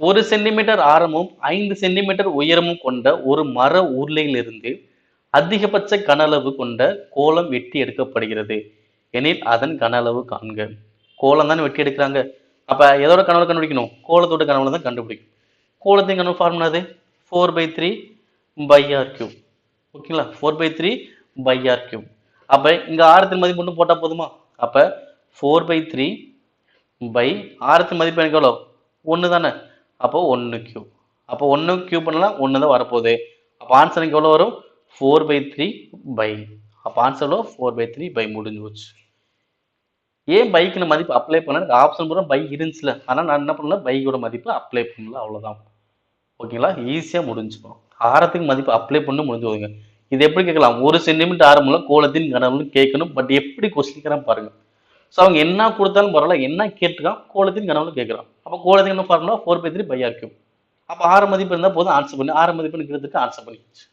ஒரு சென்டிமீட்டர் ஆரமும் ஐந்து சென்டிமீட்டர் உயரமும் கொண்ட ஒரு மர உருளையிலிருந்து அதிகபட்ச கனளவு கொண்ட கோலம் வெட்டி எடுக்கப்படுகிறது. எனில் அதன் கன அளவு காண்க. கோலம் தானே வெட்டி எடுக்கிறாங்க. அப்ப எதோட கனவு கண்டுபிடிக்கணும்? கோலத்தோட கனவுல தான் கண்டுபிடிக்கும். கோலத்தின் கனவு ஃபார்முலா அது four by three pi R cube ஓகேங்களா? Four by three pi R cube அப்போ இங்கே ஆரத்தின் மதிப்பு மட்டும் போட்டால் போதுமா? அப்போ ஃபோர் பை த்ரீ பை ஆரத்தின் மதிப்பு எனக்கு எவ்வளோ ஒன்று தானே அப்போ ஒன்று கியூப் அப்போ ஒன்று கியூப் பண்ணலாம் ஒன்று தான் வரப்போகுது. அப்போ ஆன்சர் எனக்கு எவ்வளோ வரும்? ஃபோர் பை த்ரீ பை அப்போ ஆன்சர் எவ்வளோ ஃபோர் பை த்ரீ பை முடிஞ்சு போச்சு. ஏன் பைக்கில் மதிப்பு அப்ளை பண்ண எனக்கு ஆப்ஷன் பூரா பை இருந்துச்சுல. ஆனால் நான் என்ன பண்ணல? பைக்கோட மதிப்பு அப்ளை பண்ணல. அவ்வளோதான் ஓகேங்களா ஈஸியாக முடிஞ்சுக்கும் ஆரத்துக்கு மதிப்பு அப்ளை பண்ணி முடிஞ்சு போதுங்க. இது எப்படி கேட்கலாம்? ஒரு சென்டிமீட்டர் ஆரம்பம்ல கோலத்தின் கனவுன்னு கேட்கணும். பட் எப்படி கொஸ்டின் பாருங்கள் ஸோ அவங்க என்ன கொடுத்தாலும் பரவாயில்ல. என்ன கேட்டுக்கான் கோலத்தின் கனவுல கேட்குறான். அப்போ கோலத்தின் கனவு formula four by three pi R cube அப்போ ஆறு மதிப்பு இருந்தால் போதும் ஆன்சர் பண்ணி. ஆறு மதிப்பு இருக்கிறதுக்கு ஆன்சர் பண்ணிக்கிச்சு